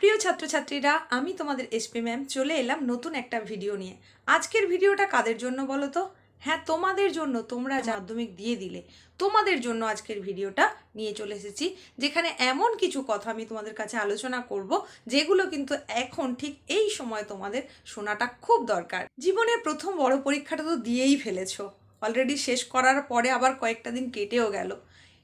প্রিয় ছাত্রছাত্রীরা, আমি তোমাদের এসপি ম্যাম চলে এলাম নতুন একটা ভিডিও নিয়ে। আজকের ভিডিওটা কাদের জন্য বলো তো? হ্যাঁ তোমাদের জন্য, তোমরা যা মাধ্যমিক দিয়ে দিলে, তোমাদের জন্য আজকের ভিডিওটা নিয়ে চলে এসেছি, যেখানে এমন কিছু কথা আমি তোমাদের কাছে আলোচনা করব, যেগুলো কিন্তু এখন ঠিক এই সময় তোমাদের শোনাটা খুব দরকার। জীবনের প্রথম বড় পরীক্ষাটা তো দিয়েই ফেলেছো। অলরেডি শেষ করার পরে আবার কয়েকটা দিন কেটেও গেল।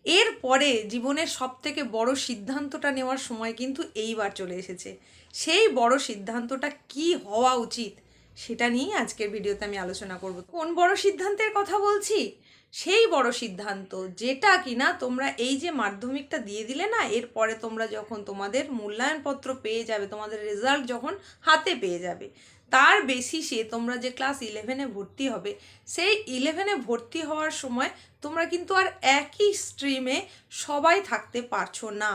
এরপরে জীবনের সব থেকে বড় সিদ্ধান্তটা নেওয়ার সময় কিন্তু এইবার চলে এসেছে। সেই বড় সিদ্ধান্তটা কি হওয়া উচিত, সেটা নিয়েই আজকের ভিডিওতে আমি আলোচনা করব। কোন বড় সিদ্ধান্তের কথা বলছি? সেই বড় সিদ্ধান্ত, যেটা কি না তোমরা এই যে মাধ্যমিকটা দিয়ে দিলে না, এরপরে তোমরা যখন তোমাদের মূল্যায়নপত্র পেয়ে যাবে, তোমাদের রেজাল্ট যখন হাতে পেয়ে যাবে, তার বেসিসে তোমরা যে ক্লাস ইলেভেনে ভর্তি হবে, সেই ইলেভেনে ভর্তি হওয়ার সময় তোমরা কিন্তু আর একই স্ট্রিমে সবাই থাকতে পারছ না।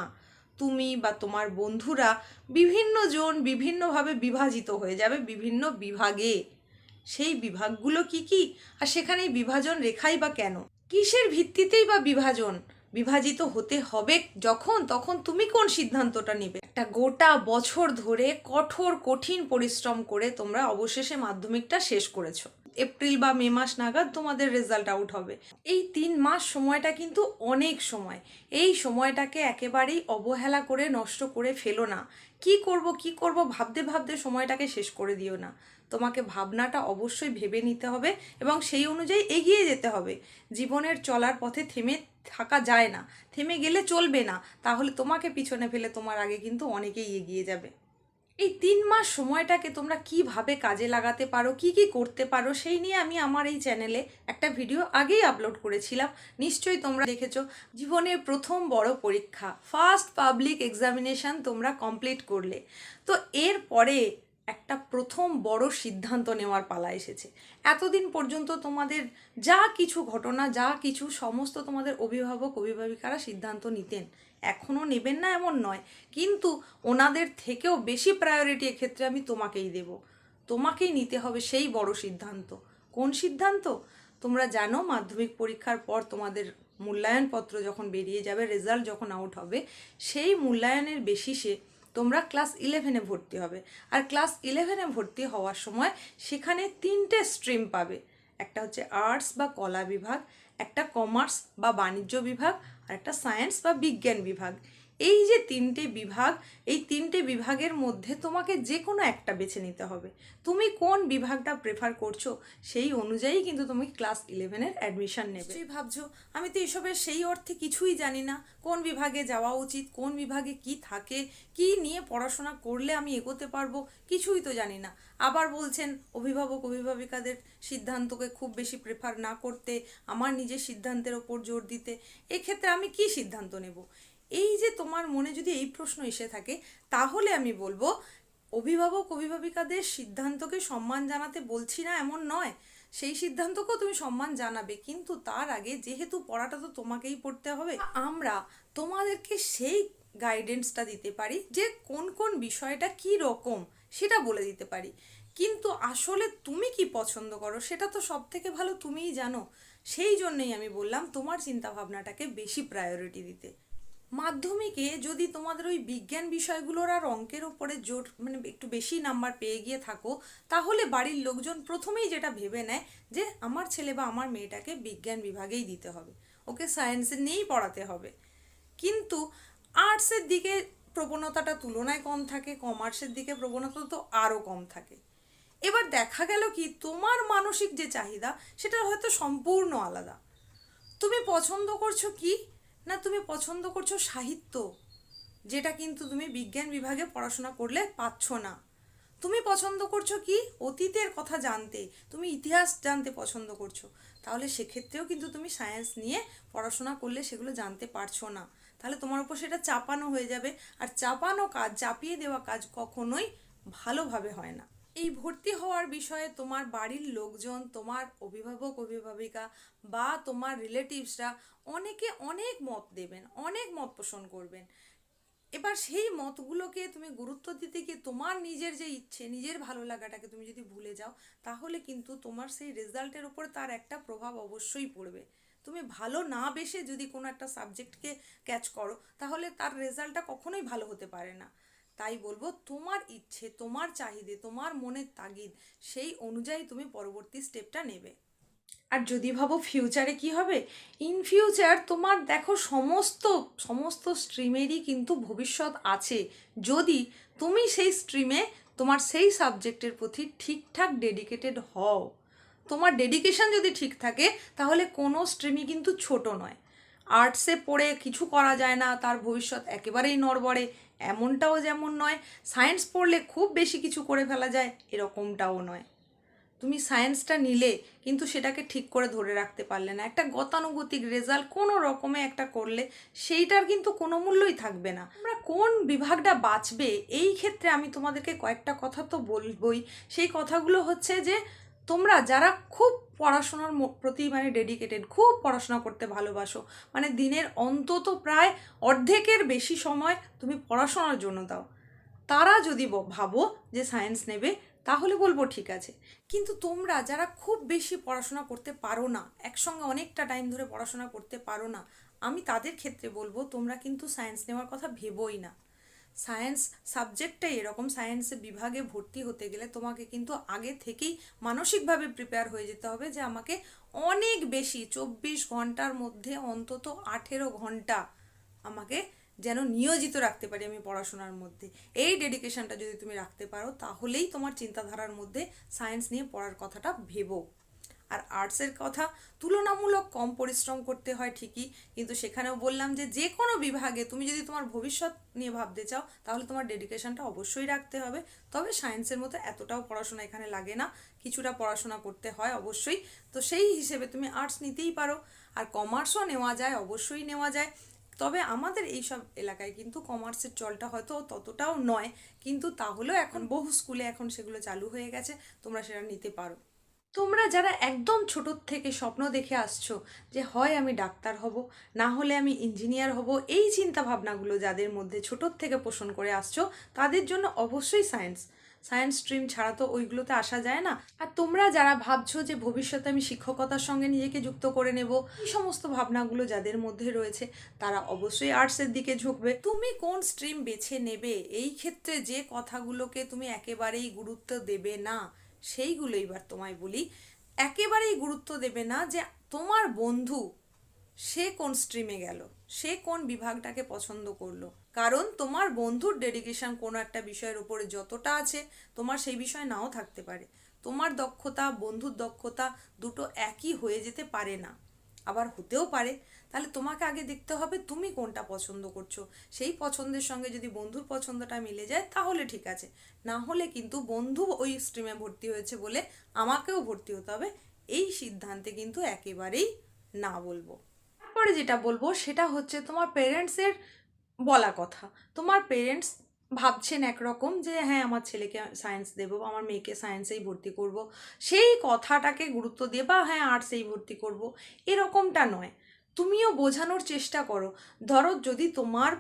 তুমি বা তোমার বন্ধুরা বিভিন্ন জন বিভিন্নভাবে বিভাজিত হয়ে যাবে বিভিন্ন বিভাগে। সেই বিভাগগুলো কি কি? আর সেখানে বিভাজন রেখাই বা কেন? কিসের ভিত্তিতেই বা বিভাজন বিভাজিত হতে হবে? যখন তখন তুমি কোন সিদ্ধান্তটা নিবে? একটা গোটা বছর ধরে কঠোর কঠিন পরিশ্রম করে তোমরা অবশেষে মাধ্যমিকটা শেষ করেছ। এপ্রিল বা মে মাস নাগাদ তোমাদের রেজাল্ট আউট হবে। এই তিন মাস সময়টা কিন্তু অনেক সময়। এই সময়টাকে একেবারেই অবহেলা করে নষ্ট করে ফেলো না। কি করব কি করব ভাবতে ভাবতে সময়টাকে শেষ করে দিও না। তোমাকে ভাবনাটা অবশ্যই ভেবে নিতে হবে এবং সেই অনুযায়ী এগিয়ে যেতে হবে। জীবনের চলার পথে থেমে থাকা যায় না। থেমে গেলে চলবে না। তাহলে তোমাকে পিছনে ফেলে তোমার আগে কিন্তু অনেকেই এগিয়ে যাবে। এই তিন মাস সময়টাকে তোমরা কীভাবে কাজে লাগাতে পারো, কি কি করতে পারো, সেই নিয়ে আমি আমার এই চ্যানেলে একটা ভিডিও আগেই আপলোড করেছিলাম। নিশ্চয়ই তোমরা দেখেছ, জীবনের প্রথম বড় পরীক্ষা ফার্স্ট পাবলিক এক্সামিনেশান তোমরা কমপ্লিট করলে। তো এরপরে একটা প্রথম বড় সিদ্ধান্ত নেওয়ার পালা এসেছে। এতদিন পর্যন্ত তোমাদের যা কিছু ঘটনা, যা কিছু সমস্ত তোমাদের অভিভাবক, অভিভাবিকারা সিদ্ধান্ত নিতেন এখনও নেবেন না এমন নয়। কিন্তু ওনাদের থেকেও বেশি প্রায়োরিটি এক্ষেত্রে আমি তোমাকেই দেব। তোমাকেই নিতে হবে সেই বড় সিদ্ধান্ত। কোন সিদ্ধান্ত? তোমরা জানো, মাধ্যমিক পরীক্ষার পর তোমাদের মূল্যায়নপত্র যখন বেরিয়ে যাবে রেজাল্ট যখন আউট হবে, সেই মূল্যায়নের বেসিসে তোমরা ক্লাস ইলেভেনে ভর্তি হবে। আর ক্লাস ইলেভেনে ভর্তি হওয়ার সময় সেখানে তিনটে স্ট্রিম পাবে। একটা হচ্ছে আর্টস বা কলা বিভাগ, একটা কমার্স বা বাণিজ্য বিভাগ, আর একটা সায়েন্স বা বিজ্ঞান বিভাগ। এই যে তিনটে বিভাগ, এই তিনটে বিভাগের মধ্যে তোমাকে যে কোনো একটা বেছে নিতে হবে। তুমি কোন বিভাগটা প্রেফার করছ সেই অনুযায়ী কিন্তু তুমি ক্লাস ইলেভেনের অ্যাডমিশন নেবে। তুই ভাবছ। আমি তো এসবের সেই অর্থে কিছুই জানি না। কোন বিভাগে যাওয়া উচিত, কোন বিভাগে কি থাকে, কি নিয়ে পড়াশোনা করলে আমি এগোতে পারব কিছুই তো জানি না। আবার বলছেন, অভিভাবক, অভিভাবিকাদের সিদ্ধান্তকে খুব বেশি প্রেফার না করতে, আমার নিজের সিদ্ধান্তের ওপর জোর দিতে। এক্ষেত্রে আমি কি সিদ্ধান্ত নেব? এই যে তোমার মনে যদি এই প্রশ্ন এসে থাকে, তাহলে আমি বলব, অভিভাবক, অভিভাবিকাদের সিদ্ধান্তকে সম্মান জানাতে বলছি না এমন নয়। সেই সিদ্ধান্তকেও তুমি সম্মান জানাবে, কিন্তু তার আগে যেহেতু পড়াটা তো তোমাকেই পড়তে হবে, আমরা তোমাদেরকে সেই গাইডেন্সটা দিতে পারি যে কোন কোন বিষয়টা কি রকম সেটা বলে দিতে পারি। কিন্তু আসলে তুমি কি পছন্দ করো সেটা তো সব থেকে ভালো তুমিই জানো। সেই জন্যই আমি বললাম, তোমার চিন্তা ভাবনাটাকে বেশি প্রায়োরিটি দিতে। মাধ্যমিকে যদি তোমাদের ওই বিজ্ঞান বিষয়গুলোর আর অঙ্কের ওপরে জোর মানে একটু বেশি নাম্বার পেয়ে গিয়ে থাকো, তাহলে বাড়ির লোকজন প্রথমেই যেটা ভেবে নেয় যে আমার ছেলে বা আমার মেয়েটাকে বিজ্ঞান বিভাগেই দিতে হবে। ওকে সায়েন্সে নিয়েই পড়াতে হবে। কিন্তু আর্টসের দিকে প্রবণতাটা তুলনায় কম থাকে, কমার্সের দিকে প্রবণতা তো আরও কম থাকে। এবার দেখা গেল কি, তোমার মানসিক যে চাহিদা, সেটা হয়তো সম্পূর্ণ আলাদা। তুমি পছন্দ করছ কি? না, তুমি পছন্দ করছ সাহিত্য, যেটা কিন্তু তুমি বিজ্ঞান বিভাগে পড়াশোনা করলে পাচ্ছ না। তুমি পছন্দ করছ কি? অতীতের কথা জানতে, তুমি ইতিহাস জানতে পছন্দ করছ। তাহলে সেক্ষেত্রেও কিন্তু তুমি সায়েন্স নিয়ে পড়াশোনা করলে সেগুলো জানতে পারছ না। তাহলে তোমার উপর সেটা চাপানো হয়ে যাবে। আর চাপানো কাজ, চাপিয়ে দেওয়া কাজ কখনোই ভালোভাবে হয় না। এই ভর্তি হওয়ার বিষয়ে তোমার বাড়ির লোকজন, তোমার অভিভাবক, অভিভাবিকা বা তোমার রিলেটিভসরা অনেকে অনেক মত দেবেন, অনেক মত পোষণ করবেন। এবার সেই মতগুলোকে তুমি গুরুত্ব দিতে গিয়ে তোমার নিজের যে ইচ্ছে, নিজের ভালো লাগাটাকে তুমি যদি ভুলে যাও, তাহলে কিন্তু তোমার সেই রেজাল্টের উপর তার একটা প্রভাব অবশ্যই পড়বে। তুমি ভালো না বেসে যদি কোনো একটা সাবজেক্টকে ক্যাচ করো, তাহলে তার রেজাল্টটা কখনোই ভালো হতে পারে না। তাই বলব তোমার ইচ্ছে, তোমার চাহিদে, তোমার মনের তাগিদ, সেই অনুযায়ী তুমি পরবর্তী স্টেপটা নেবে। আর যদি ভাবো ফিউচারে কি হবে ইন ফিউচার তোমার দেখো সমস্ত সমস্ত স্ট্রিমেরই কিন্তু ভবিষ্যৎ আছে। যদি তুমি সেই স্ট্রিমে তোমার সেই সাবজেক্টের প্রতি ঠিকঠাক ডেডিকেটেড হও, তোমার ডেডিকেশন যদি ঠিক থাকে, তাহলে কোনো স্ট্রিমই কিন্তু ছোট নয়। আর্টসে পড়ে কিছু করা যায় না, তার ভবিষ্যৎ একেবারেই নড়বড়ে। এমনটাও যেমন নয় সায়েন্স পড়লে খুব বেশি কিছু করে ফেলা যায়, এরকমটাও নয়। তুমি সায়েন্সটা নিলে কিন্তু সেটাকে ঠিক করে ধরে রাখতে পারলে না। একটা গতানুগতিক রেজাল্ট কোনো রকমে একটা করলে সেইটার কিন্তু কোনো মূল্যই থাকবে না। আমরা কোন বিভাগটা বাঁচবে, এই ক্ষেত্রে আমি তোমাদেরকে কয়েকটা কথা তো বলবই। সেই কথাগুলো হচ্ছে যে তোমরা যারা খুব পড়াশোনার প্রতি মানে ডেডিকেটেড খুব পড়াশোনা করতে ভালোবাসো মানে দিনের অন্তত প্রায় অর্ধেকের বেশি সময় তুমি পড়াশোনার জন্য দাও। তারা যদি ভাবো যে সায়েন্স নেবে, তাহলে বলব ঠিক আছে। কিন্তু তোমরা যারা খুব বেশি পড়াশোনা করতে পারো না, একসঙ্গে অনেকটা টাইম ধরে পড়াশোনা করতে পারো না, আমি তাদের ক্ষেত্রে বলব তোমরা কিন্তু সায়েন্স নেওয়ার কথা ভেবোই না। সায়েন্স সাবজেক্টটাই এরকম সায়েন্সের বিভাগে ভর্তি হতে গেলে তোমাকে কিন্তু আগে থেকেই মানসিকভাবে প্রিপেয়ার হয়ে যেতে হবে যে আমাকে অনেক বেশি চব্বিশ ঘণ্টার মধ্যে অন্তত আঠেরো ঘণ্টা আমাকে যেন নিয়োজিত রাখতে পারি আমি পড়াশোনার মধ্যে। এই ডেডিকেশনটা যদি তুমি রাখতে পারো, তাহলেই তোমার চিন্তাধারার মধ্যে সায়েন্স নিয়ে পড়ার কথাটা ভেবো। আর আর্টসের কথা তুলনামূলক কম পরিশ্রম করতে হয় ঠিকই, কিন্তু সেখানেও বললাম যে যে কোনো বিভাগে তুমি যদি তোমার ভবিষ্যৎ নিয়ে ভাবতে চাও, তাহলে তোমার ডেডিকেশনটা অবশ্যই রাখতে হবে। তবে সায়েন্সের মতো এতটাও পড়াশোনা এখানে লাগে না, কিছুটা পড়াশোনা করতে হয় অবশ্যই। তো সেই হিসেবে তুমি আর্টস নিতেই পারো, আর কমার্সও নেওয়া যায়, অবশ্যই নেওয়া যায়। তবে আমাদের এই সব এলাকায় কিন্তু কমার্সের চলটা হয়তো ততটাও নয়, কিন্তু তাহলেও এখন বহু স্কুলে এখন সেগুলো চালু হয়ে গেছে, তোমরা সেটা নিতে পারো। তোমরা যারা একদম ছোটোর থেকে স্বপ্ন দেখে আসছো যে হয় আমি ডাক্তার হব, না হলে আমি ইঞ্জিনিয়ার হব, এই চিন্তা ভাবনাগুলো যাদের মধ্যে ছোটোর থেকে পোষণ করে আসছো, তাদের জন্য অবশ্যই সায়েন্স। সায়েন্স স্ট্রিম ছাড়া তো ওইগুলোতে আসা যায় না। আর তোমরা যারা ভাবছ যে ভবিষ্যতে আমি শিক্ষকতার সঙ্গে নিজেকে যুক্ত করে নেব, এই সমস্ত ভাবনাগুলো যাদের মধ্যে রয়েছে, তারা অবশ্যই আর্টসের দিকে ঝুঁকবে। তুমি কোন স্ট্রিম বেছে নেবে? এই ক্ষেত্রে যে কথাগুলোকে তুমি একেবারেই গুরুত্ব দেবে না। সেইগুলো এবার তোমায় বলি। একেবারেই গুরুত্ব দেবে না যে তোমার বন্ধু সে কোন স্ট্রিমে গেল, সে কোন বিভাগটাকে পছন্দ করল। কারণ তোমার বন্ধুর ডেডিকেশন কোনো একটা বিষয়ের উপরে যতটা আছে, তোমার সেই বিষয় নাও থাকতে পারে। তোমার দক্ষতা, বন্ধুর দক্ষতা দুটো একই হয়ে যেতে পারে না। আবার হতেও পারে। তাহলে তোমাকে আগে দেখতে হবে তুমি কোনটা পছন্দ করছ। সেই পছন্দের সঙ্গে যদি বন্ধুর পছন্দটা মিলে যায় তাহলে ঠিক আছে। না হলে কিন্তু বন্ধু ওই স্ট্রিমে ভর্তি হয়েছে বলে আমাকেও ভর্তি হতে হবে। এই সিদ্ধান্তে কিন্তু একেবারেই না বলব। তারপরে যেটা বলব সেটা হচ্ছে তোমার পেরেন্টসের বলা কথা। তোমার পেরেন্টস ভাবছেন একরকম যে হ্যাঁ আমার ছেলেকে সায়েন্স দেবো বা আমার মেয়েকে সায়েন্সেই ভর্তি করব। সেই কথাটাকে গুরুত্ব দিয়ে বা হ্যাঁ আর্টসেই ভর্তি করব। এরকমটা নয়। তুমিও বোঝানোর চেষ্টা করো। ধরো যদি তোমার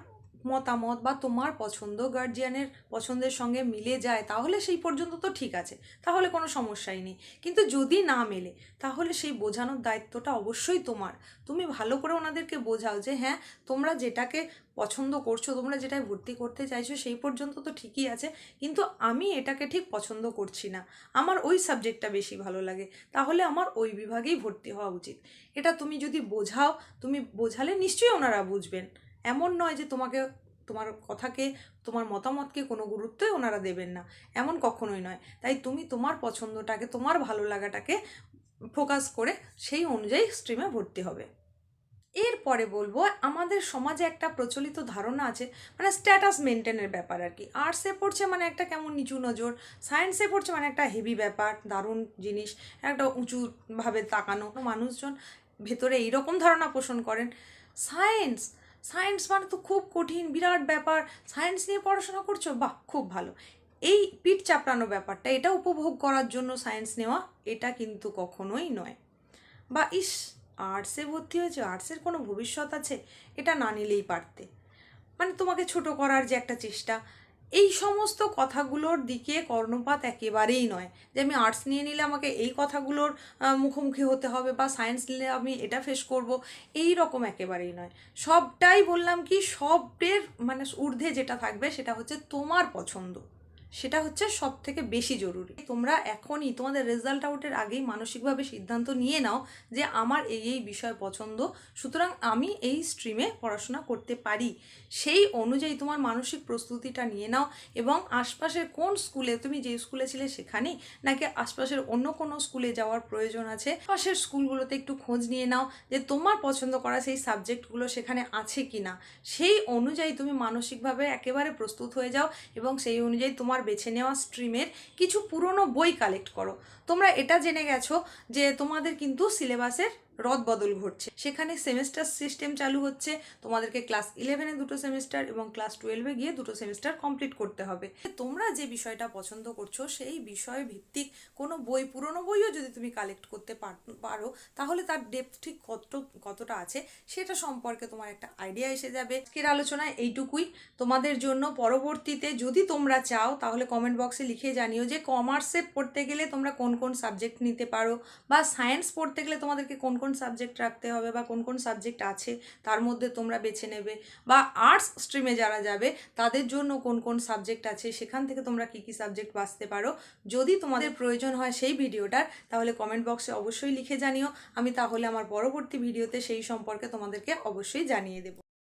মতামত বা তোমার পছন্দ গার্জিয়ানের পছন্দের সঙ্গে মিলে যায়, তাহলে সেই পর্যন্ত তো ঠিক আছে। তাহলে কোনো সমস্যাই নেই। কিন্তু যদি না মেলে, তাহলে সেই বোঝানোর দায়িত্বটা অবশ্যই তোমার। তুমি ভালো করে ওনাদেরকে বোঝাও যে হ্যাঁ তোমরা যেটাকে পছন্দ করছ, তোমরা যেটায় ভর্তি করতে চাইছো, সেই পর্যন্ত তো ঠিকই আছে, কিন্তু আমি এটাকে ঠিক পছন্দ করছি না। আমার ওই সাবজেক্টটা বেশি ভালো লাগে। তাহলে আমার ওই বিভাগেই ভর্তি হওয়া উচিত। এটা তুমি যদি বোঝাও, তুমি বোঝালে নিশ্চয়ই ওনারা বুঝবেন। এমন নয় যে তোমাকে, তোমার কথাকে, তোমার মতামতকে কোনো গুরুত্বই ওনারা দেবেন না। এমন কখনোই নয়। তাই তুমি তোমার পছন্দটাকে, তোমার ভালো লাগাটাকে ফোকাস করে সেই অনুযায়ী স্ট্রিমে ভর্তি হবে। এরপরে বলব, আমাদের সমাজে একটা প্রচলিত ধারণা আছে মানে স্ট্যাটাস মেনটেনের ব্যাপার আর কি। আর্টসে পড়ছে মানে একটা কেমন নিচু নজর সায়েন্সে পড়ছে মানে একটা হেভি ব্যাপার, দারুণ জিনিস, একটা উঁচুভাবে তাকানো। মানুষজন ভেতরে এইরকম ধারণা পোষণ করেন। সায়েন্স সায়েন্স মানে তো খুব কঠিন, বিরাট ব্যাপার। সায়েন্স নিয়ে পড়াশোনা করছ? বাহ, খুব ভালো। এই পিঠ চাপড়ানো ব্যাপারটা, এটা উপভোগ করার জন্য সায়েন্স নেওয়া, এটা কিন্তু কখনোই নয়। বা ইস আর্টসে ভর্তি হয়েছে আর্টসের কোনো ভবিষ্যৎ আছে? এটা না নিলেই পারতে। মানে তোমাকে ছোট করার যে একটা চেষ্টা এই সমস্ত কথাগুলোর দিকে কর্ণপাত একেবারেই নয় যে আমি আর্টস নিয়ে নিলে আমাকে এই কথাগুলোর মুখোমুখি হতে হবে বা সায়েন্স নিলে আমি এটা ফেস করব, এই রকম একেবারেই নয়। সবটাই বললাম কি, সবের মানে ঊর্ধ্বে যেটা থাকবে সেটা হচ্ছে তোমার পছন্দ। সেটা হচ্ছে সব থেকে বেশি জরুরি। তোমরা এখনই তোমাদের রেজাল্ট আউটের আগেই মানসিকভাবে সিদ্ধান্ত নিয়ে নাও যে আমার এই এই বিষয় পছন্দ। সুতরাং আমি এই স্ট্রিমে পড়াশোনা করতে পারি। সেই অনুযায়ী তোমার মানসিক প্রস্তুতিটা নিয়ে নাও এবং আশপাশের কোন স্কুলে, তুমি যে স্কুলে ছিলে সেখানেই, নাকি আশপাশের অন্য কোনো স্কুলে যাওয়ার প্রয়োজন আছে, পাশের স্কুলগুলোতে একটু খোঁজ নিয়ে নাও যে তোমার পছন্দ করা সেই সাবজেক্টগুলো সেখানে আছে কি না সেই অনুযায়ী তুমি মানসিকভাবে একেবারে প্রস্তুত হয়ে যাও এবং সেই অনুযায়ী তোমার বেছে নেওয়া স্ট্রিমের কিছু পুরনো বই কালেক্ট করো। তোমরা এটা জেনে গেছো যে তোমাদের কিন্তু সিলেবাসের রদ বদল ঘটছে। সেখানে সেমিস্টার সিস্টেম চালু হচ্ছে। তোমাদেরকে ক্লাস ইলেভেনে দুটো সেমিস্টার এবং ক্লাস টুয়েলভে গিয়ে দুটো সেমিস্টার কমপ্লিট করতে হবে। তোমরা যে বিষয়টা পছন্দ করছ, সেই বিষয় ভিত্তিক কোনো বই, পুরনো বইও যদি তুমি কালেক্ট করতে পার- পারো, তাহলে তার ডেপথ ঠিক কত, কতটা আছে সেটা সম্পর্কে তোমার একটা আইডিয়া এসে যাবে। আজকের আলোচনায় এইটুকুই। তোমাদের জন্য পরবর্তীতে যদি তোমরা চাও, তাহলে কমেন্ট বক্সে লিখে জানিও যে কমার্সে পড়তে গেলে তোমরা কোন কোন সাবজেক্ট নিতে পারো বা সায়েন্স পড়তে গেলে তোমাদেরকে কোন কোন কোন সাবজেক্ট রাখতে হবে বা কোন কোন সাবজেক্ট আছে তার মধ্যে তোমরা বেছে নেবে বা আর্টস স্ট্রিমে যারা যাবে তাদের জন্য কোন কোন সাবজেক্ট আছে সেখান থেকে তোমরা কি কি সাবজেক্ট বাঁচতে পারো। যদি তোমাদের প্রয়োজন হয় সেই ভিডিওটার তাহলে কমেন্ট বক্সে অবশ্যই লিখে জানিও। আমি তাহলে আমার পরবর্তী ভিডিওতে সেই সম্পর্কে তোমাদেরকে অবশ্যই জানিয়ে দেবো।